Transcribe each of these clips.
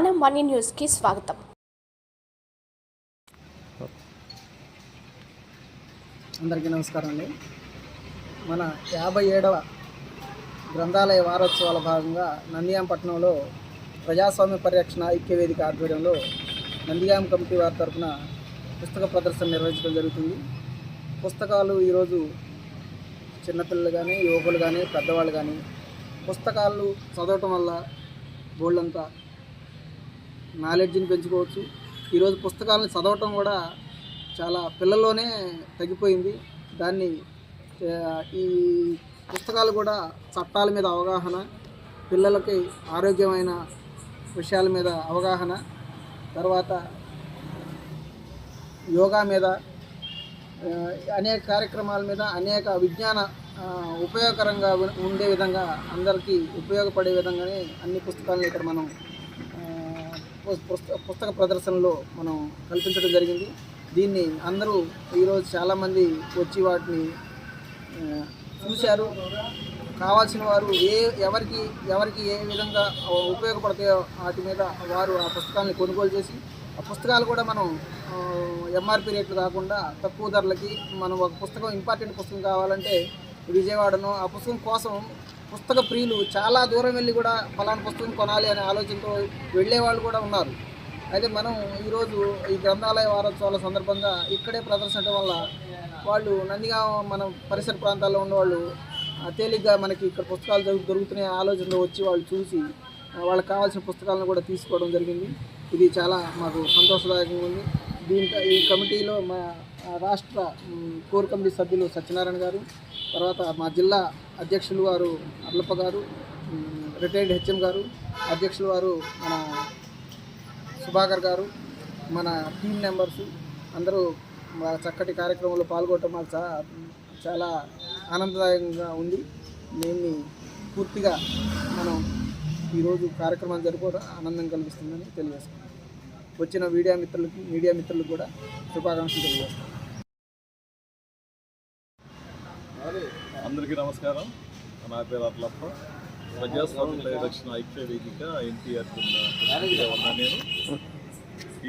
Money న్యూస్కి స్వాగతం. అందరికీ నమస్కారం అండి. మన యాభై ఏడవ గ్రంథాలయ వారోత్సవాల భాగంగా నందిగాంపట్నంలో ప్రజాస్వామ్య పరిరక్షణ ఐక్యవేదిక ఆధ్వర్యంలో నందిగాం కమిటీ వారి తరఫున పుస్తక ప్రదర్శన నిర్వహించడం జరుగుతుంది. పుస్తకాలు ఈరోజు చిన్నపిల్లలు కానీ యువకులు కానీ పెద్దవాళ్ళు కానీ పుస్తకాలు చదవటం వల్ల బోళ్ళంతా నాలెడ్జ్ని పెంచుకోవచ్చు. ఈరోజు పుస్తకాలను చదవటం కూడా చాలా పిల్లల్లోనే తగ్గిపోయింది. దాన్ని ఈ పుస్తకాలు కూడా చట్టాల మీద అవగాహన పిల్లలకి ఆరోగ్యమైన విషయాల మీద అవగాహన తర్వాత యోగా మీద అనేక కార్యక్రమాల మీద అనేక విజ్ఞాన ఉపయోగకరంగా ఉండే విధంగా అందరికీ ఉపయోగపడే విధంగానే అన్ని పుస్తకాలను ఇక్కడ మనం పుస్తక ప్రదర్శనలో మనం కల్పించడం జరిగింది. దీన్ని అందరూ ఈరోజు చాలామంది వచ్చి వాటిని చూశారు. కావాల్సిన వారు ఏ ఎవరికి ఎవరికి ఏ విధంగా ఉపయోగపడతాయో వాటి మీద వారు ఆ పుస్తకాలను కొనుగోలు చేసి ఆ పుస్తకాలు కూడా మనం ఎంఆర్పి రేట్లు కాకుండా తక్కువ ధరలకి మనం ఒక పుస్తకం ఇంపార్టెంట్ పుస్తకం కావాలంటే విజయవాడను ఆ పుస్తకం కోసం పుస్తక ప్రియులు చాలా దూరం వెళ్ళి కూడా ఫలానా పుస్తకం కొనాలి అనే ఆలోచనతో వెళ్ళే వాళ్ళు కూడా ఉన్నారు. అయితే మనం ఈరోజు ఈ గ్రంథాలయ వారోత్సవాల సందర్భంగా ఇక్కడే ప్రదర్శించడం వల్ల వాళ్ళు నందిగా మన పరిసర ప్రాంతాల్లో ఉన్నవాళ్ళు తేలిగ్గా మనకి ఇక్కడ పుస్తకాలు దొరుకుతున్నాయి ఆలోచనలో వచ్చి వాళ్ళు చూసి వాళ్ళకి కావాల్సిన పుస్తకాలను కూడా తీసుకోవడం జరిగింది. ఇది చాలా మాకు సంతోషదాయకంగా ఉంది. దీంట్లో ఈ కమిటీలో మా రాష్ట్ర కోర్ కమిటీ సభ్యులు సత్యనారాయణ గారు తర్వాత మా జిల్లా అధ్యక్షులు వారు అర్లప్ప గారు రిటైర్డ్ హెచ్ఎం గారు అధ్యక్షులు వారు మన సుభాకర్ గారు మన టీం మెంబర్స్ అందరూ చక్కటి కార్యక్రమంలో పాల్గొనడం మాకు చాలా ఆనందదాయకంగా ఉంది. దీన్ని పూర్తిగా మనం ఈరోజు కార్యక్రమాలు జరుపుకోవడం ఆనందం కలిగిస్తుందని తెలియజేస్తున్నాం. వచ్చిన మీడియా మిత్రులకి మీడియా మిత్రులకు కూడా శుభాకాంక్షలు తెలియజేస్తాను అందరికీ నమస్కారం. నా పేరు అట్లప్ప ప్రజాస్వామ్య పరిరక్షణ ఐక్య వేదిక ఎన్టీఆర్ కింద ఉన్నా నేను.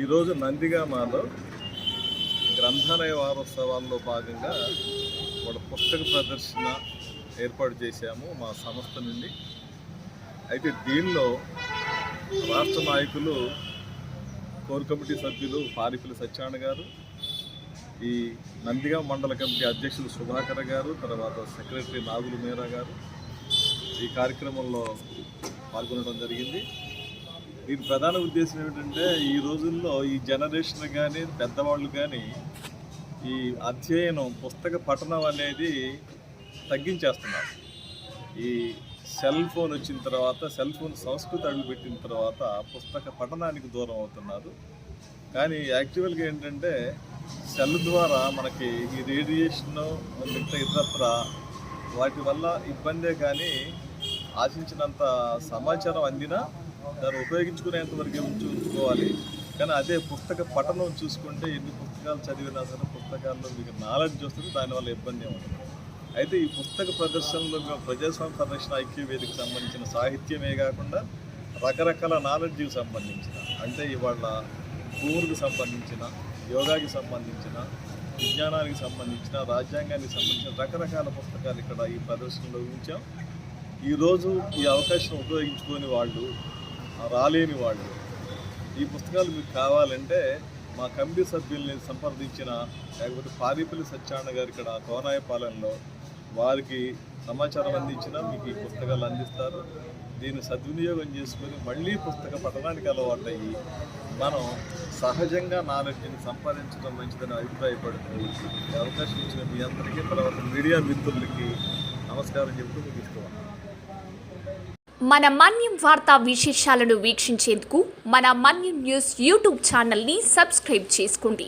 ఈరోజు నందిగామాలో గ్రంథాలయ వారోత్సవాల్లో భాగంగా ఒక పుస్తక ప్రదర్శన ఏర్పాటు చేశాము మా సంస్థ నుండి. అయితే దీనిలో రాష్ట్ర నాయకులు కోర్ కమిటీ సభ్యులు పారిపల్లి సత్యనారాయణ గారు ఈ నందిగా మండల కమిటీ అధ్యక్షులు సుధాకర్ గారు తర్వాత సెక్రటరీ నాగులు మేరా గారు ఈ కార్యక్రమంలో పాల్గొనడం జరిగింది. దీని ప్రధాన ఉద్దేశం ఏమిటంటే ఈ రోజుల్లో ఈ జనరేషన్ కానీ పెద్దవాళ్ళు కానీ ఈ అధ్యయనం పుస్తక పఠనం అనేది తగ్గించేస్తున్నారు. ఈ సెల్ ఫోన్ వచ్చిన తర్వాత సెల్ ఫోన్ సంస్కృతి అడుగుపెట్టిన తర్వాత పుస్తక పఠనానికి దూరం అవుతున్నారు. కానీ యాక్చువల్గా ఏంటంటే సెల్ ద్వారా మనకి ఈ రేడియేషన్ మిగతా ఇతరత్ర వాటి వల్ల ఇబ్బందే కానీ ఆశించినంత సమాచారం అందినా దాన్ని ఉపయోగించుకునేంత వరకే ఉంచు ఉంచుకోవాలి. కానీ అదే పుస్తక పఠనం చూసుకుంటే ఎన్ని పుస్తకాలు చదివినా సరే పుస్తకాల్లో మీకు నాలెడ్జ్ వస్తుంది దానివల్ల ఇబ్బంది ఏమి అయితే ఈ పుస్తక ప్రదర్శనలో మేము ప్రజాస్వామ్య పరిరక్షణ ఐక్య వేదికకు సంబంధించిన సాహిత్యమే కాకుండా రకరకాల నాలెడ్జ్కి సంబంధించిన అంటే ఇవాళ భూములకు సంబంధించిన యోగాకి సంబంధించిన విజ్ఞానానికి సంబంధించిన రాజ్యాంగానికి సంబంధించిన రకరకాల పుస్తకాలు ఇక్కడ ఈ ప్రదర్శనలో ఉంచాం. ఈరోజు ఈ అవకాశం ఉపయోగించుకొని వాళ్ళు రాలేని వాళ్ళు ఈ పుస్తకాలు మీకు కావాలంటే మా కమిటీ సభ్యుల్ని సంప్రదించిన లేకపోతే పారిపల్లి సత్యనారాయణ గారు ఇక్కడ కోనాయపాలెంలో వారికి సమాచారం అందించినా మీకు ఈ పుస్తకాలు అందిస్తారు. దీన్ని సద్వినియోగం చేసుకొని మళ్ళీ పుస్తక పఠనానికి అలవాటయ్యి మనం సహజంగా నాలెడ్జ్ని సంపాదించడం మంచిదని అభిప్రాయపడుతూ అవకాశం ఇచ్చిన మీ అందరికీ తర్వాత మీడియా మిత్రులకి నమస్కారం చెబుతూ ముగిస్తున్నాను. మన మన్యం వార్తా విశేషాలను వీక్షించేందుకు మన మన్యం న్యూస్ యూట్యూబ్ ఛానల్ని సబ్స్క్రైబ్ చేసుకోండి.